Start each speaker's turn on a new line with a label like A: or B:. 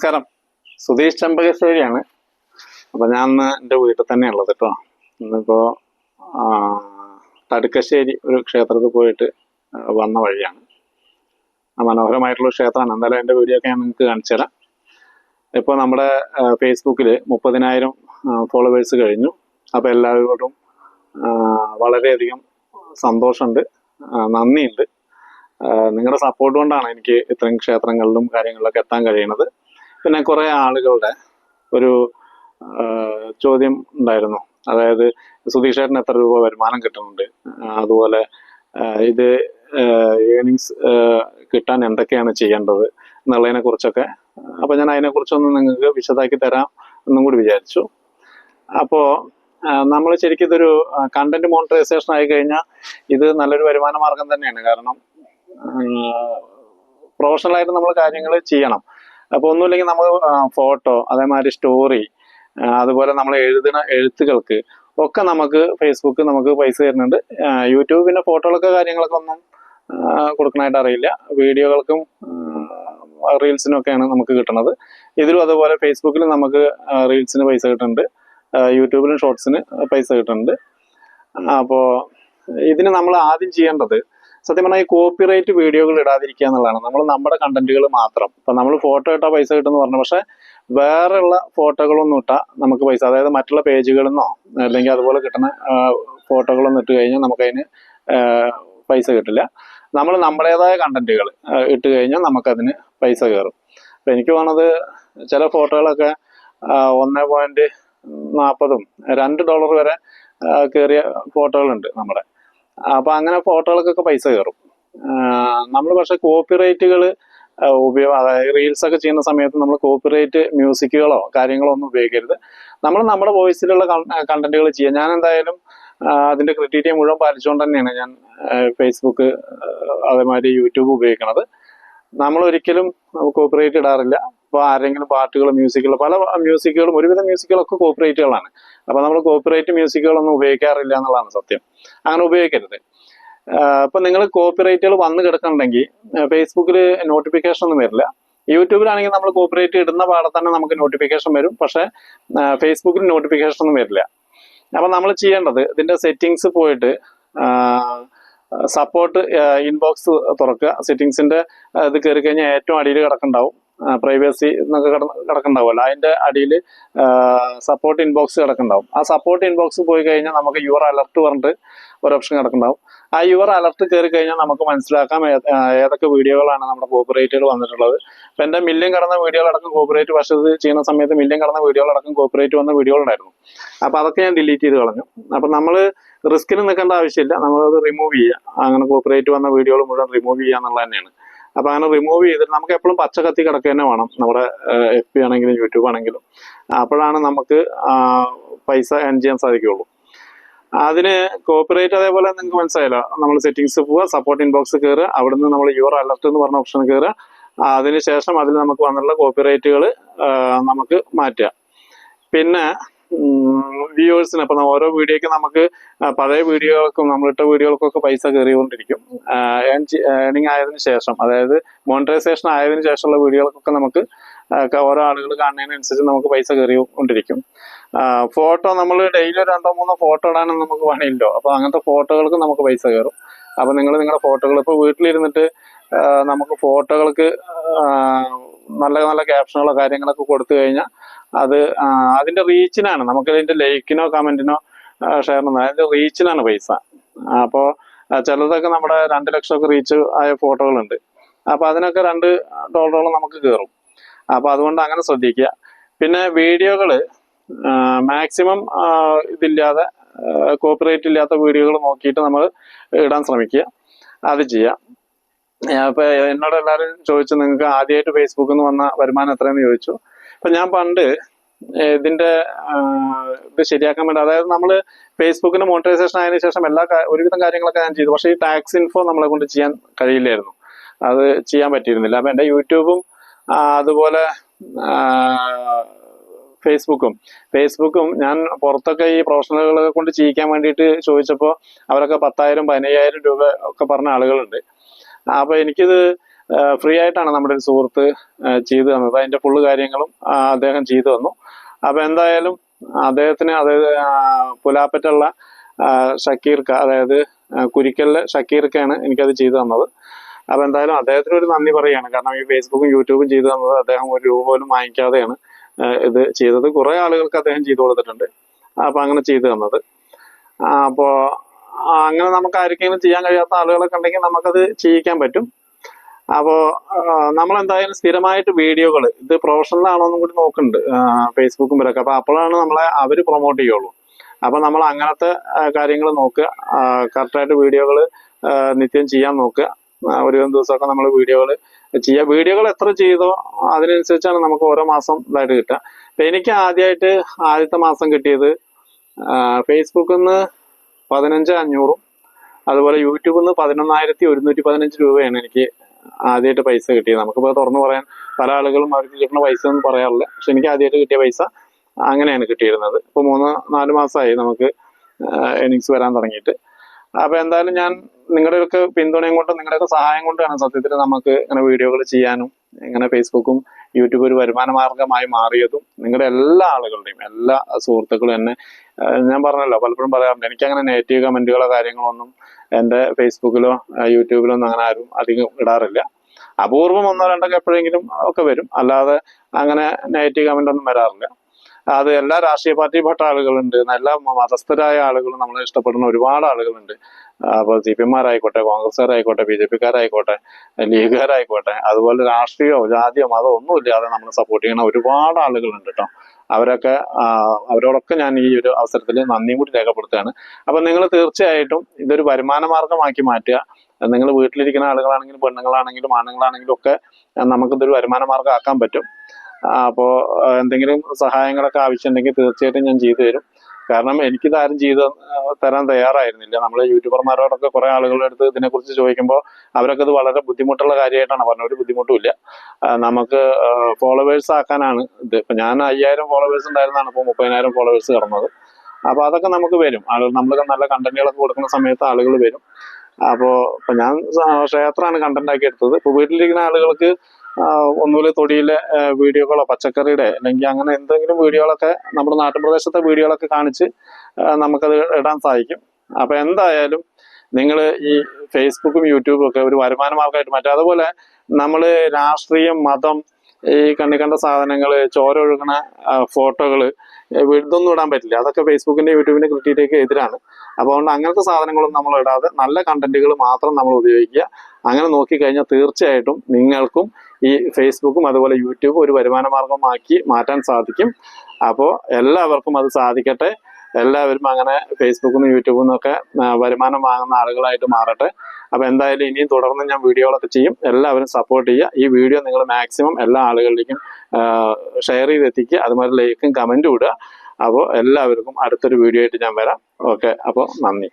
A: നമസ്കാരം. സുധീഷ് ചമ്പകശ്ശേരിയാണ്. അപ്പൊ ഞാൻ ഇന്ന് എന്റെ വീട്ടിൽ തന്നെ ഉള്ളത് കേട്ടോ ഇന്നിപ്പോ തടുക്കശ്ശേരി ഒരു ക്ഷേത്രത്തിൽ പോയിട്ട് വന്ന വഴിയാണ്. മനോഹരമായിട്ടുള്ള ക്ഷേത്രമാണ്. എന്തായാലും എന്റെ വീഡിയോ ഒക്കെ ഞാൻ നിങ്ങൾക്ക് കാണിച്ചു തരാം. ഇപ്പോൾ നമ്മുടെ ഫേസ്ബുക്കിൽ മുപ്പതിനായിരം ഫോളോവേഴ്സ് കഴിഞ്ഞു. അപ്പോൾ എല്ലാവരോടും വളരെയധികം സന്തോഷമുണ്ട് നന്ദിയുണ്ട്. നിങ്ങളുടെ സപ്പോർട്ട് കൊണ്ടാണ് എനിക്ക് ഇത്രയും ക്ഷേത്രങ്ങളിലും കാര്യങ്ങളിലൊക്കെ എത്താൻ കഴിയുന്നത്. പിന്നെ കുറേ ആളുകളുടെ ഒരു ചോദ്യം ഉണ്ടായിരുന്നു. അതായത് സുധീഷേട്ടന് എത്ര രൂപ വരുമാനം കിട്ടുന്നുണ്ട്? അതുപോലെ ഇത് ഏണിങ്സ് കിട്ടാൻ എന്തൊക്കെയാണ് ചെയ്യേണ്ടത് എന്നുള്ളതിനെ കുറിച്ചൊക്കെ. അപ്പോൾ ഞാൻ അതിനെക്കുറിച്ചൊന്ന് നിങ്ങൾക്ക് വിശദമാക്കി തരാം എന്നും കൂടി വിചാരിച്ചു. അപ്പോൾ നമ്മൾ ശരിക്കും ഇതൊരു കണ്ടന്റ് മോണിറ്ററൈസേഷൻ ആയി കഴിഞ്ഞാൽ ഇത് നല്ലൊരു വരുമാന മാർഗം തന്നെയാണ്. കാരണം പ്രൊഫഷണലായിട്ട് നമ്മൾ കാര്യങ്ങൾ ചെയ്യണം. അപ്പോൾ ഒന്നുമില്ലെങ്കിൽ നമ്മൾ ഫോട്ടോ അതേമാതിരി സ്റ്റോറി അതുപോലെ നമ്മൾ എഴുതുന്ന എഴുത്തുകൾക്ക് ഒക്കെ നമുക്ക് ഫേസ്ബുക്ക് നമുക്ക് പൈസ തരുന്നുണ്ട്. യൂട്യൂബ് പിന്നെ ഫോട്ടോകളൊക്കെ കാര്യങ്ങളൊക്കെ ഒന്നും കൊടുക്കാനായിട്ട് അറിയില്ല. വീഡിയോകൾക്കും റീൽസിനും ഒക്കെയാണ് നമുക്ക് കിട്ടുന്നത് ഇതിലും അതുപോലെ ഫേസ്ബുക്കിൽ നമുക്ക് റീൽസിന് പൈസ കിട്ടുന്നുണ്ട് യൂട്യൂബിലും ഷോർട്സിന് പൈസ കിട്ടുന്നുണ്ട് അപ്പോൾ ഇതിന് നമ്മൾ ആദ്യം ചെയ്യേണ്ടത് സത്യം പറഞ്ഞാൽ ഈ കോപ്പിറൈറ്റ് വീഡിയോകൾ ഇടാതിരിക്കുക എന്നുള്ളതാണ്. നമ്മൾ നമ്മുടെ കണ്ടന്റുകൾ മാത്രം. ഇപ്പൊ നമ്മൾ ഫോട്ടോ ഇട്ടാൽ പൈസ കിട്ടുമെന്ന് പറഞ്ഞു. പക്ഷേ വേറെയുള്ള ഫോട്ടോകളൊന്നും ഇട്ടാൽ നമുക്ക് പൈസ അതായത് മറ്റുള്ള പേജുകളിൽ നിന്നോ അല്ലെങ്കിൽ അതുപോലെ കിട്ടുന്ന ഫോട്ടോകളൊന്നും ഇട്ട് കഴിഞ്ഞാൽ നമുക്കതിന് പൈസ കിട്ടില്ല. നമ്മൾ നമ്മുടേതായ കണ്ടന്റുകൾ ഇട്ട് കഴിഞ്ഞാൽ നമുക്കതിന് പൈസ കയറും. അപ്പൊ എനിക്ക് തോന്നുന്നത് ചില ഫോട്ടോകളൊക്കെ ഒന്നേ പോയിന്റ് നാൽപ്പതും രണ്ട് ഡോളർ വരെ കയറിയ ഫോട്ടോകളുണ്ട് നമ്മുടെ. അപ്പൊ അങ്ങനെ ഫോട്ടോകൾക്കൊക്കെ പൈസ കയറും നമ്മൾ പക്ഷെ കോപ്പിറൈറ്റുകൾ ഉപയോഗ അതായത് റീൽസ് ഒക്കെ ചെയ്യുന്ന സമയത്ത് നമ്മൾ കോപ്പിറൈറ്റ് മ്യൂസിക്കുകളോ കാര്യങ്ങളോ ഒന്നും ഉപയോഗിക്കരുത്. നമ്മൾ നമ്മുടെ വോയിസിലുള്ള കണ്ടന്റുകൾ ചെയ്യുക. ഞാൻ എന്തായാലും അതിന്റെ ക്രിറ്റീരിയ മുഴുവൻ പാലിച്ചുകൊണ്ട് തന്നെയാണ് ഞാൻ ഫേസ്ബുക്ക് അതേമാതിരി യൂട്യൂബ് ഉപയോഗിക്കുന്നത് നമ്മൾ ഒരിക്കലും കോപ്പറേറ്റ് ഇടാറില്ല. അപ്പോൾ ആരെങ്കിലും പാട്ടുകൾ മ്യൂസിക്കുകൾ പല മ്യൂസിക്കുകളും ഒരുവിധം മ്യൂസിക്കുകളൊക്കെ കോപ്പറേറ്റുകളാണ് അപ്പോൾ നമ്മൾ കോപ്പറേറ്റ് മ്യൂസിക്കുകളൊന്നും ഉപയോഗിക്കാറില്ല എന്നുള്ളതാണ് സത്യം. അങ്ങനെ ഉപയോഗിക്കരുത്. അപ്പം നിങ്ങൾ കോപ്പിറൈറ്റുകൾ വന്ന് കിടക്കണമെങ്കിൽ ഫേസ്ബുക്കിൽ നോട്ടിഫിക്കേഷൻ ഒന്നും വരില്ല. യൂട്യൂബിലാണെങ്കിൽ നമ്മൾ കോപ്പറേറ്റ് ഇടുന്ന പാടെ തന്നെ നമുക്ക് നോട്ടിഫിക്കേഷൻ വരും. പക്ഷേ ഫേസ്ബുക്കിൽ നോട്ടിഫിക്കേഷൻ ഒന്നും വരില്ല. അപ്പൊ നമ്മൾ ചെയ്യേണ്ടത് ഇതിന്റെ സെറ്റിങ്സ് പോയിട്ട് സപ്പോർട്ട് ഇൻബോക്സ് തുറക്കുക. സെറ്റിങ്സിന്റെ ഇത് കയറി കഴിഞ്ഞാൽ ഏറ്റവും അടിയിൽ കിടക്കുന്നുണ്ടാവും. പ്രൈവസി എന്നൊക്കെ കിടന്ന് കിടക്കുന്നുണ്ടാവുമല്ലോ. അതിന്റെ അടിയിൽ സപ്പോർട്ട് ഇൻബോക്സ് കിടക്കുന്നുണ്ടാവും. ആ സപ്പോർട്ട് ഇൻബോക്സ് പോയി കഴിഞ്ഞാൽ നമുക്ക് യുവർ അലർട്ട് പറഞ്ഞിട്ട് ഒരു ഓപ്ഷൻ കിടക്കുന്നുണ്ടാവും. ആ യുവർ അലർട്ട് കയറി കഴിഞ്ഞാൽ നമുക്ക് മനസ്സിലാക്കാം ഏതൊക്കെ വീഡിയോകളാണ് നമ്മുടെ കോപ്പറേറ്റുകൾ വന്നിട്ടുള്ളത്. അപ്പൊ എന്റെ മില്യൻ കടന്ന വീഡിയോകളടക്കം കോപ്പറേറ്റ് വർഷത്ത് ചെയ്യുന്ന സമയത്ത് മില്യൻ കടന്ന വീഡിയോകളടക്കം കോപ്പറേറ്റ് വന്ന വീഡിയോകളുണ്ടായിരുന്നു അപ്പൊ അതൊക്കെ ഞാൻ ഡിലീറ്റ് ചെയ്ത് കളഞ്ഞു. അപ്പൊ നമ്മൾ റിസ്കിന് നിൽക്കേണ്ട ആവശ്യമില്ല. നമ്മളത് റിമൂവ് ചെയ്യുക അങ്ങനെ കോപ്പറേറ്റ് വന്ന വീഡിയോകൾ മുഴുവൻ റിമൂവ് ചെയ്യുക എന്നുള്ളത് തന്നെയാണ്. അപ്പൊ അങ്ങനെ റിമൂവ് ചെയ്തിട്ട് നമുക്ക് എപ്പോഴും പച്ച കത്തി കിടക്കുക തന്നെ വേണം. നമ്മുടെ എഫ് ബി ആണെങ്കിലും യൂട്യൂബ് ആണെങ്കിലും. അപ്പോഴാണ് നമുക്ക് പൈസ ഏൺ ചെയ്യാൻ സാധിക്കുകയുള്ളൂ. അതിന് കോപ്പിറൈറ്റ് അതേപോലെ നിങ്ങൾക്ക് മനസ്സിലായല്ലോ. നമ്മൾ സെറ്റിങ്സ് പോവുക സപ്പോർട്ട് ഇൻബോക്സ് കയറുക അവിടുന്ന് നമ്മൾ യുവർ അലർട്ട് എന്ന് പറഞ്ഞ ഓപ്ഷൻ കയറുക അതിനുശേഷം അതിൽ നമുക്ക് വന്നിട്ടുള്ള കോപ്പിറൈറ്റുകൾ നമുക്ക് മാറ്റുക. പിന്നെ വ്യൂവേഴ്സിന് അപ്പം ഓരോ വീഡിയോയ്ക്ക് നമുക്ക് പഴയ വീഡിയോകൾക്കും നമ്മളിട്ട വീഡിയോകൾക്കൊക്കെ പൈസ കയറിക്കൊണ്ടിരിക്കും ഏണിംഗ് ആയതിന് ശേഷം അതായത് മോണിറ്റൈസേഷൻ ആയതിനു ശേഷമുള്ള വീഡിയോകൾക്കൊക്കെ നമുക്ക് ഓരോ ആളുകൾ കാണുന്നതിനനുസരിച്ച് നമുക്ക് പൈസ കയറിക്കൊണ്ടിരിക്കും ഫോട്ടോ നമ്മൾ ഡെയിലി രണ്ടോ മൂന്നോ ഫോട്ടോ ഇടാനും നമുക്ക് പണിയില്ലോ അപ്പോൾ അങ്ങനത്തെ ഫോട്ടോകൾക്ക് നമുക്ക് പൈസ കയറും. അപ്പോൾ നിങ്ങൾ നിങ്ങളുടെ ഫോട്ടോകൾ ഇപ്പോൾ വീട്ടിലിരുന്നിട്ട് നമുക്ക് ഫോട്ടോകൾക്ക് നല്ല നല്ല ക്യാപ്ഷനുകളോ കാര്യങ്ങളൊക്കെ കൊടുത്തു കഴിഞ്ഞാൽ അത് അതിന്റെ റീച്ചിനാണ് അതിന്റെ ലൈക്കിനോ കമന്റിനോ ഷെയറിനോ അതിന്റെ റീച്ചിനാണ് പൈസ. അപ്പോൾ ചിലതൊക്കെ നമ്മുടെ രണ്ട് ലക്ഷമൊക്കെ റീച്ച് ആയ ഫോട്ടോകളുണ്ട് അപ്പോൾ അതിനൊക്കെ രണ്ട് ഡോളറോളം നമുക്ക് കയറും. അപ്പോൾ അതുകൊണ്ട് അങ്ങനെ ശ്രദ്ധിക്കുക. പിന്നെ വീഡിയോകൾ മാക്സിമം ഇതില്ലാതെ കോപ്പറേറ്റ് ഇല്ലാത്ത വീഡിയോകൾ നോക്കിയിട്ട് നമ്മൾ ഇടാൻ ശ്രമിക്കുക. അത് ചെയ്യാം. അപ്പൊ എന്നോട് എല്ലാവരും ചോദിച്ചു നിങ്ങൾക്ക് ആദ്യമായിട്ട് ഫേസ്ബുക്കിൽ നിന്ന് വന്ന വരുമാനം എത്രയെന്ന് ചോദിച്ചു? അപ്പൊ ഞാൻ പണ്ട് ഇതിന്റെ ഇത് ശരിയാക്കാൻ വേണ്ടി അതായത് നമ്മൾ ഫേസ്ബുക്കിന്റെ മോണിറ്റൈസേഷൻ ആയതിനു ശേഷം എല്ലാ ഒരുവിധം കാര്യങ്ങളൊക്കെ ഞാൻ ചെയ്തു. പക്ഷേ ഈ ടാക്സ് ഇൻഫോ നമ്മളെ കൊണ്ട് ചെയ്യാൻ കഴിയില്ലായിരുന്നു. അത് ചെയ്യാൻ പറ്റിയിരുന്നില്ല. അപ്പൊ എന്റെ യൂട്യൂബും അതുപോലെ ഫേസ്ബുക്കും ഫേസ്ബുക്കും ഞാൻ പുറത്തൊക്കെ ഈ പ്രൊഫഷണലുകളെ കൊണ്ട് ചെയ്യിക്കാൻ വേണ്ടിയിട്ട് ചോദിച്ചപ്പോൾ അവരൊക്കെ പത്തായിരം പതിനയ്യായിരം രൂപ ഒക്കെ പറഞ്ഞ ആളുകളുണ്ട്. അപ്പൊ എനിക്കിത് ഫ്രീ ആയിട്ടാണ് നമ്മുടെ ഒരു സുഹൃത്ത് ചെയ്ത് തന്നത്. അതിന്റെ ഫുള്ള് കാര്യങ്ങളും അദ്ദേഹം ചെയ്തു തന്നു. അപ്പൊ എന്തായാലും അദ്ദേഹത്തിന് അതായത് പുലാപ്പറ്റുള്ള ഷക്കീർക്ക അതായത് കുരിക്കലിലെ ഷക്കീർക്കയാണ് എനിക്കത് ചെയ്തു തന്നത്. അപ്പൊ എന്തായാലും അദ്ദേഹത്തിന് ഒരു നന്ദി പറയുകയാണ്. കാരണം ഈ ഫേസ്ബുക്കും യൂട്യൂബും ചെയ്തു തന്നത് അദ്ദേഹം ഒരു രൂപ പോലും വാങ്ങിക്കാതെയാണ്. ഇത് ചെയ്തത്. കുറെ ആളുകൾക്ക് അദ്ദേഹം ചെയ്തു കൊടുത്തിട്ടുണ്ട്. അപ്പൊ അങ്ങനെ ചെയ്തു തന്നത്. അപ്പോൾ അപ്പോ അങ്ങനെ നമുക്ക് ആർക്കെങ്കിലും ചെയ്യാൻ കഴിയാത്ത ആളുകളൊക്കെ ഉണ്ടെങ്കിൽ നമുക്കത് ചെയ്യിക്കാൻ പറ്റും. അപ്പോ നമ്മൾ എന്തായാലും സ്ഥിരമായിട്ട് വീഡിയോകൾ ഇത് പ്രൊഫഷണൽ ആണോ എന്നും കൂടി നോക്കുന്നുണ്ട് ഫേസ്ബുക്കും ഇവരൊക്കെ അപ്പൊ അപ്പോഴാണ് നമ്മളെ അവർ പ്രൊമോട്ട് ചെയ്യുള്ളൂ. അപ്പൊ നമ്മൾ അങ്ങനത്തെ കാര്യങ്ങൾ നോക്കുക. കറക്റ്റായിട്ട് വീഡിയോകൾ നിത്യം ചെയ്യാൻ നോക്കുക. ഒരു ദിവസമൊക്കെ നമ്മൾ വീഡിയോകൾ ചെയ്യുക വീഡിയോകൾ എത്ര ചെയ്തോ അതിനനുസരിച്ചാണ് നമുക്ക് ഓരോ മാസം ഇതായിട്ട് കിട്ടുക. അപ്പം എനിക്ക് ആദ്യമായിട്ട് ആദ്യത്തെ മാസം കിട്ടിയത് ഫേസ്ബുക്കിൽ നിന്ന് പതിനഞ്ച് അഞ്ഞൂറും അതുപോലെ യൂട്യൂബിൽ നിന്ന് പതിനൊന്നായിരത്തി ഒരുന്നൂറ്റി പതിനഞ്ച് രൂപയാണ് എനിക്ക് ആദ്യമായിട്ട് പൈസ കിട്ടിയത്. നമുക്കിപ്പോൾ തുറന്നു പറയാൻ പല ആളുകളും അവർക്ക് കിട്ടുന്ന പൈസ ഒന്നും പറയാറില്ല. പക്ഷെ എനിക്ക് ആദ്യമായിട്ട് കിട്ടിയ പൈസ അങ്ങനെയാണ് കിട്ടിയിരുന്നത്. ഇപ്പോൾ മൂന്ന് നാല് മാസമായി നമുക്ക് ഏണിങ്സ് വരാൻ തുടങ്ങിയിട്ട്. അപ്പൊ എന്തായാലും ഞാൻ നിങ്ങളുടെയൊക്കെ പിന്തുണയും കൊണ്ടും നിങ്ങളുടെയൊക്കെ സഹായം കൊണ്ടാണ് സത്യത്തിൽ നമുക്ക് ഇങ്ങനെ വീഡിയോകൾ ചെയ്യാനും ഇങ്ങനെ ഫേസ്ബുക്കും യൂട്യൂബ് ഒരു വരുമാന മാർഗമായി മാറിയതും നിങ്ങളുടെ എല്ലാ ആളുകളുടെയും എല്ലാ സുഹൃത്തുക്കളും എന്നെ ഞാൻ പറഞ്ഞല്ലോ പലപ്പോഴും പറയാറുണ്ട് എനിക്കങ്ങനെ നെഗറ്റീവ് കമന്റുകളോ കാര്യങ്ങളോ ഒന്നും എന്റെ ഫേസ്ബുക്കിലോ യൂട്യൂബിലോ ഒന്നും അങ്ങനെ ആരും അധികം ഇടാറില്ല. അപൂർവം ഒന്നോ രണ്ടൊക്കെ എപ്പോഴെങ്കിലും ഒക്കെ വരും. അല്ലാതെ അങ്ങനെ നെഗറ്റീവ് കമന്റ് ഒന്നും വരാറില്ല. അത് എല്ലാ രാഷ്ട്രീയ പാർട്ടി പെട്ട ആളുകളുണ്ട് എല്ലാ മതസ്ഥരായ ആളുകളും നമ്മളെ ഇഷ്ടപ്പെടുന്ന ഒരുപാട് ആളുകളുണ്ട്. അപ്പോൾ സി പി എമാരായിക്കോട്ടെ കോൺഗ്രസ്സുകാരായിക്കോട്ടെ ബി ജെ പിക്കാരായിക്കോട്ടെ ലീഗുകാരായിക്കോട്ടെ അതുപോലെ രാഷ്ട്രീയമോ ജാതിയോ മതമോ ഒന്നും ഇല്ലാതെ നമ്മളെ സപ്പോർട്ട് ചെയ്യുന്ന ഒരുപാട് ആളുകളുണ്ട് കേട്ടോ. അവരൊക്കെ അവരോടൊക്കെ ഞാൻ ഈ ഒരു അവസരത്തിൽ നന്ദിയും കൂടി രേഖപ്പെടുത്തുകയാണ്. അപ്പൊ നിങ്ങൾ തീർച്ചയായിട്ടും ഇതൊരു വരുമാന മാർഗമാക്കി മാറ്റുക. നിങ്ങൾ വീട്ടിലിരിക്കുന്ന ആളുകളാണെങ്കിലും പെണ്ണുങ്ങളാണെങ്കിലും ആണുങ്ങളാണെങ്കിലും ഒക്കെ നമുക്കിതൊരു വരുമാന മാർഗം ആക്കാൻ പറ്റും. അപ്പോൾ എന്തെങ്കിലും സഹായങ്ങളൊക്കെ ആവശ്യമുണ്ടെങ്കിൽ തീർച്ചയായിട്ടും ഞാൻ ചെയ്തു തരും. കാരണം എനിക്കിത് ആരും ചെയ്ത് തരാൻ തയ്യാറായിരുന്നില്ല. നമ്മൾ യൂട്യൂബർമാരോടൊക്കെ കുറെ ആളുകളുടെ അടുത്ത് ഇതിനെക്കുറിച്ച് ചോദിക്കുമ്പോൾ അവരൊക്കെ ഇത് വളരെ ബുദ്ധിമുട്ടുള്ള കാര്യമായിട്ടാണ് പറഞ്ഞത്. ഒരു ബുദ്ധിമുട്ടുമില്ല. നമുക്ക് ഫോളോവേഴ്സ് ആക്കാനാണ് ഇത്. ഇപ്പൊ ഞാൻ അയ്യായിരം ഫോളോവേഴ്സ് ഉണ്ടായിരുന്നാണ് ഇപ്പോൾ മുപ്പതിനായിരം ഫോളോവേഴ്സ് കടന്നത്. അപ്പോൾ അതൊക്കെ നമുക്ക് വരും. ആളുകൾ നമ്മൾ നല്ല കണ്ടന്റുകളൊക്കെ കൊടുക്കുന്ന സമയത്ത് ആളുകൾ വരും. അപ്പോൾ ഇപ്പൊ ഞാൻ ക്ഷേത്രമാണ് കണ്ടന്റ് ആക്കി എടുത്തത്. ഇപ്പൊ വീട്ടിലിരിക്കുന്ന ആളുകൾക്ക് ഒന്നുമില്ല തൊടിയിലെ വീഡിയോകളോ പച്ചക്കറിയുടെ അല്ലെങ്കിൽ അങ്ങനെ എന്തെങ്കിലും വീഡിയോകളൊക്കെ നമ്മുടെ നാട്ടുപ്രദേശത്തെ വീഡിയോകളൊക്കെ കാണിച്ച് നമുക്കത് ഇടാൻ സാധിക്കും. അപ്പൊ എന്തായാലും നിങ്ങൾ ഈ ഫേസ്ബുക്കും യൂട്യൂബും ഒക്കെ ഒരു വരുമാന മാർഗമായിട്ട് മാറ്റും അതുപോലെ നമ്മൾ രാഷ്ട്രീയം മതം ഈ കണ്ണി കണ്ട സാധനങ്ങൾ ചോര ഫോട്ടോകൾ ഇതൊന്നും ഇടാൻ പറ്റില്ല. അതൊക്കെ ഫേസ്ബുക്കിന്റെ യൂട്യൂബിന്റെ ക്രിറ്റിക്ക് എതിരാണ്. അപ്പോൾ അതുകൊണ്ട് അങ്ങനത്തെ സാധനങ്ങളും നമ്മൾ ഇടാതെ നല്ല കണ്ടന്റുകൾ മാത്രം നമ്മൾ ഉപയോഗിക്കുക. അങ്ങനെ നോക്കിക്കഴിഞ്ഞാൽ തീർച്ചയായിട്ടും നിങ്ങൾക്കും ഈ ഫേസ്ബുക്കും അതുപോലെ യൂട്യൂബും ഒരു വരുമാന മാർഗമാക്കി മാറ്റാൻ സാധിക്കും. അപ്പോൾ എല്ലാവർക്കും അത് സാധിക്കട്ടെ. എല്ലാവരും അങ്ങനെ ഫേസ്ബുക്കിൽ നിന്ന് യൂട്യൂബിൽ നിന്നൊക്കെ വരുമാനം വാങ്ങുന്ന ആളുകളായിട്ട് മാറട്ടെ. അപ്പോൾ എന്തായാലും ഇനിയും തുടർന്ന് ഞാൻ വീഡിയോകളൊക്കെ ചെയ്യും. എല്ലാവരും സപ്പോർട്ട് ചെയ്യുക. ഈ വീഡിയോ നിങ്ങൾ മാക്സിമം എല്ലാ ആളുകളിലേക്കും ഷെയർ ചെയ്തെത്തിക്കുക. അതുമാതിരി ലൈക്കും കമന്റും ഇടുക. അപ്പോൾ എല്ലാവർക്കും അടുത്തൊരു വീഡിയോ ആയിട്ട് ഞാൻ വരാം. ഓക്കെ അപ്പോൾ നന്ദി.